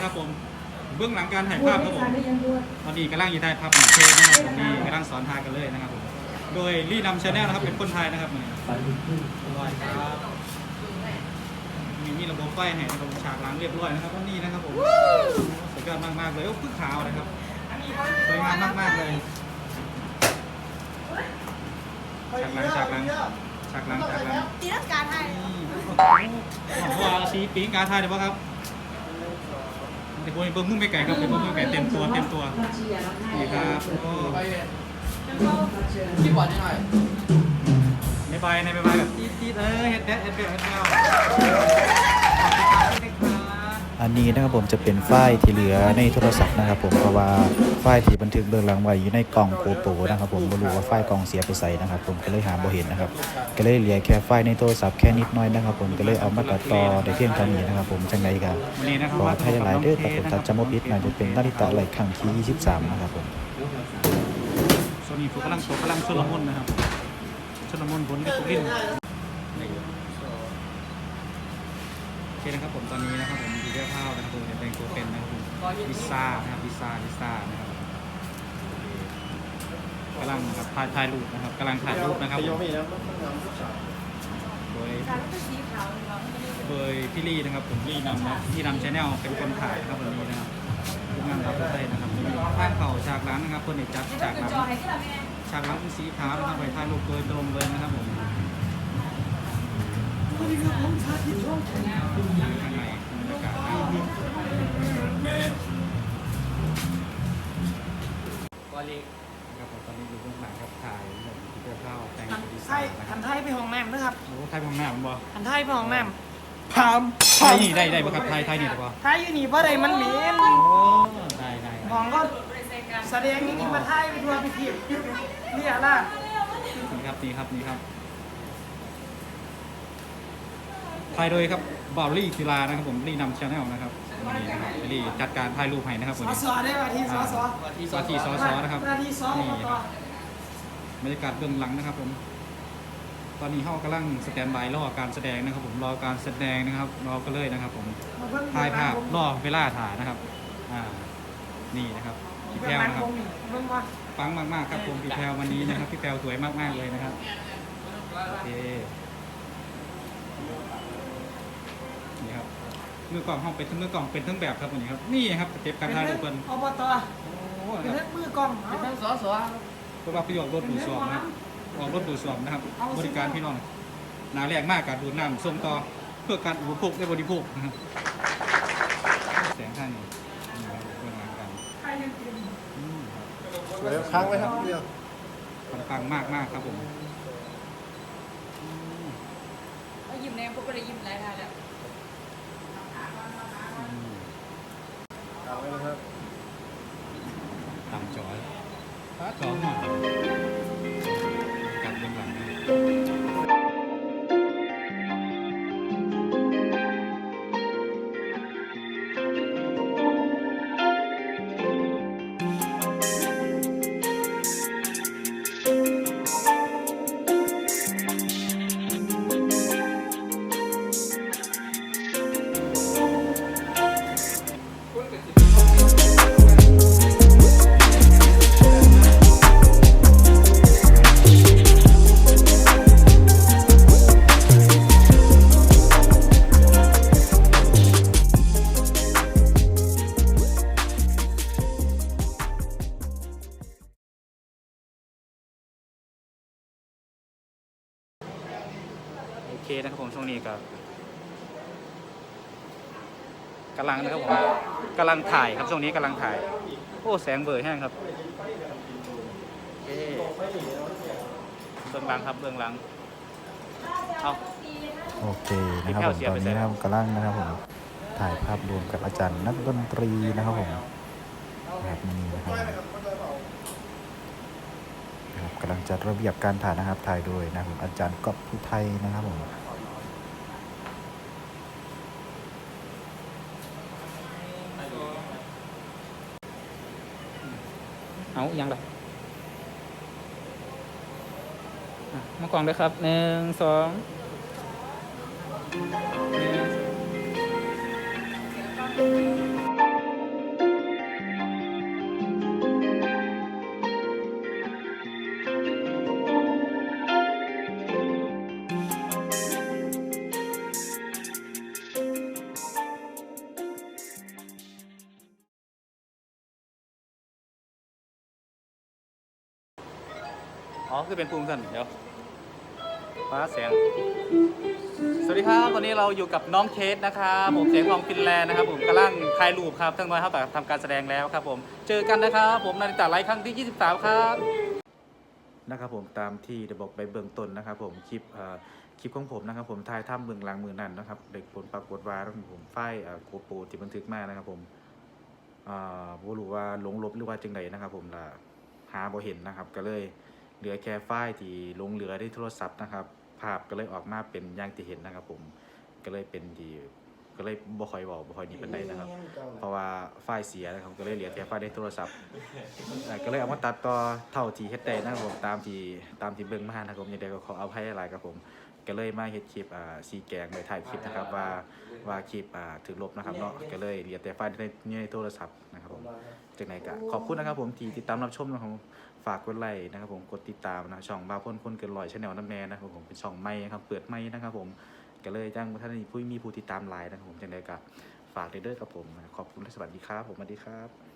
นะครับผมเบื้องหลังการถ่ายภาพครับผมตอนนี้กำลังอยู่ถ่ายภาพของเชฟนะครับผมนี่กำลังสอนทายกันเลยนะครับผมโดยรีนำชาแนลนะครับเป็นคนไทยนะครับนี่ร้อยครับมีมีระบบไฟให้ระบบฉากหลังเรียบร้อยนะครับวันนี้นะครับผมสวยงามมากๆเลยโอ้พึ่งขาวนะครับสวยงามมากๆเลยฉากหลังฉากหลังฉากหลังฉากหลังตีลังกาไทยเพราะว่าสีปีกาไทยเดี๋ยวครับ เดี๋ยวผมเบิ้งมุ่งไปไก่ครับเดี๋ยวผมมุ่งไปไก่เต็มตัวเต็มตัวนี่ครับโอ้ที่หวานยังไงไม่ใบในไม่ใบแบบตีดตีดเออเฮ็ดแดดเฮ็ดเบลเฮ็ดแบล อันนี้นะครับผมจะเป็นไฟล์ที่เหลือในโทรศัพท์นะครับผมเพราะว่าไฟล์ที่บันทึกเบื้องหลังไว้อยู่ในกล่องโกโปนะครับผมไม่รู้ว่าไฟล์กล่องเสียไปใส่นะครับผมก็เลยหาบ่เห็นนะครับก็เลยเหลือแค่ไฟล์ในโทรศัพท์แค่นิดน้อยนะครับผมก็เลยเอามาตัดต่อได้เพียงเท่านี้นะครับผมจังไดกันวันนี้นะครับขอไทยหลายเด้อครับผมถ้าจำบ่ผิดน่าจะเป็นนาฬิตาไหลครั้งที่ 23 นะครับผมโซนี่ฟูกำลังโชว์กำลังชุลมุนนะครับชุลมุนผลกับทุกลิ้นโอเค นะครับผมตอนนี้นะครับผมดีเจ้าข้าวนะครับผมจะแต่งตัวเป็นนะครับผมพิซซ่านะครับพิซซ่าพิซซ่านะครับกำลังครับถ่ายถ่ายรูปนะครับกำลังถ่ายรูปนะครับผมโดยการก็เป็นสีขาวเนาะโดยพี่ลี่นะครับผมลี่นำนะพี่นำชาแนลเป็นคนถ่ายนะครับวันนี้นะครับทุกงานรับได้นะครับมีข้างเข่าฉากหลังนะครับคนเอกจัดนี่ฉาต้อกงหขึ้นลังจอให้ที่เราไม่ไงฉากหลังเป็นสีขาวนะครับไปถ่ายรูปโดยตรงเลยนะครับผมข้างใน บรรยากาศนะครับวาลีครับผมตอนนี้อยู่เบื้องหลังครับถ่ายผมที่เจ้าข้าวแต่งหันดีไซไทยน์นะคหัรับนไทยไปห้องน้ำนะครับโอ้ไทยของหน้ามันบ่หันไทยไปห้องน้ำพามไทยนี่ได้ได้ป่ะครับไทยไทยนี่ได้ป่ะไทยอยู่นี่เพราะใดมันเหม็นโอ้ได้ได้มองก็แสดงอย่างนี้มาไทยไปทัวร์ไปทีบเนี่ยล่ะนี่ครับนี่ครับนี่ครับ ถ่ายโดยครับบอลลี่ศิลานะครับผมลี่นำชาแนลนะครับนี่นะครับลี่จัดการถ่ายรูปให้นะครับสวันอนี้สอได้ป่ะที่สอสอที่สอที่สอสอนะครับหน้าที่สอนี่อบคตรับบรรยากาศเบื้องหลังนะครับผม ตอนนี้เขากำลังสแตนบายรอการแสดงนะครับ ผมรอการแสดงนะครับรอกันเลยนะครับ ผมมาเบิ่งถ่ายภาพรอเวลาถ่ายนะครับ อ่า นี่นะครับพี่เบื้แพอลงวหลังนะครับผมนี่เบิ่งว่าปังมากๆครับผมพี่แพลววันนี้นะครับพี่แพลวสวยมากๆเลยนะครับโอเค นี่ครับมือกล่องห้องเป็นทั้งมือกล่องเป็นทั้งแบบครับวันนี้ครับนี่ครับสเต็ปการถ่ายรูปเพิ่นอบตโอ้เป็นคเลืรัอบดมือกล้องเป็เอานทั้งสอสอเพราะว่าประโยชน์รถดูดซ่วมนะครับออกรถดูดซ่วมนะครับ บริการพี่น้องหนาแรงมากการดูดน้ำส่งต่อเพื่อการอุปโภคและบริโภคนะครับแสงข้างนี้นี่ครับเรื่องงานกันไทยยังกินอืมสวยค้างไว้ครับเดียวครับปังมากมากๆครับผมเรายิ้มแนมพวกก็เลยยิ้มหลายทางแล้ว อืม ค้างไว้นะครับ ตามจอย สองหน่อย นะครับผมช่วงนี้ก็กำลังนะครับผมกำลังถ่ายครับช่วงนี้กำลังถ่าย โอ้แสงเบอร์แห้งครับโอเคเบื้องหลังครับเบื้องหลังเอาโอเคนะครับผมตอนนี้นะครับกำลังนะครับผมถ่ายภาพรวมกับอาจารย์นักดนตรีนะครับผมแบบนี้นะครับนะครับกำลังจัดระเบียบการถ่ายนะครับถ่ายโดยนะครับผมอาจารย์กอบผู้ไทยนะครับผม เอายังไรมากล่องเลยครับหนึ่งสองหนึ่ง อ๋อคือเป็นภูมิสั่นเดี๋ยวฟ้าแสง สวัสดีครับตอนนี้เราอยู่กับน้องเคสนะครับผมเสียงทองฟินแลนด์นะครับผมกำลังถ่ายรูปครับทั้งน้อยเท่าแต่ทำการแสดงแล้วครับผมเจอกันนะครับผมนาฬิตาไลฟ์ครั้งที่ 23 ครับนะครับผมตามที่ได้บอกไปเบื้องต้นนะครับ ผมคลิปเอ่อคลิปของผมนะครับผมถ่ายทำเบื้องหลังมือนั้นนะครับเด็กผลปรากฏว่าผมไฟล์โกโปรที่บันทึกมานะครับผมอ่าบรู้ว่าหลงลบหรือว่าจังไดนะครับ ผมล่ะหาบ่เห็นนะครับก็เลย เหลือแค่ไฟล์ที่ลงเหลือในโทรศัพท์นะครับ ภาพก็เลยออกมาเป็นอย่างที่เห็นนะครับ ผมก็เลยเป็นที่ก็เลยบ่ค่อยเว้าบ่ค่อยนี่ปานใดนะครับ เพราะว่าไฟล์เสียนะครับก็เลยเหลือแต่ไฟล์ในโทรศัพท์อ่าก็เลยเอามาตัดต่อเท่าที่เฮ็ดได้นะครับผมตามที่ตามที่เบิ่งมานะครับผมยังไงก็ขอเอาให้หลายครับผมก็เลยมาเฮ็ดคลิปอ่าซีแกงไว้ถ่ายคลิปนะครับว่าว่าคลิปอ่าถึงลบนะครับเนาะก็เลยเหลือแต่ไฟล์ในในโทรศัพท์นะครับผมจากไหนก็ขอบคุณนะครับผมที่ติดตามรับชมนะครับผม ฝากกดไลค์นะครับผมกดติดตามนะช่องบาพ่นคนเกินลอยชาแนลน้ำแน่นะครับผมเป็นช่องใหม่นะครับเปิดใหม่นะครับผมก็เลยจ้างท่านผู้มีผู้ติดตามหลายนะครับผมจังไดก็ฝากเด้อครับผมขอบคุณและสวัสดีครับผมสวัสดีครับ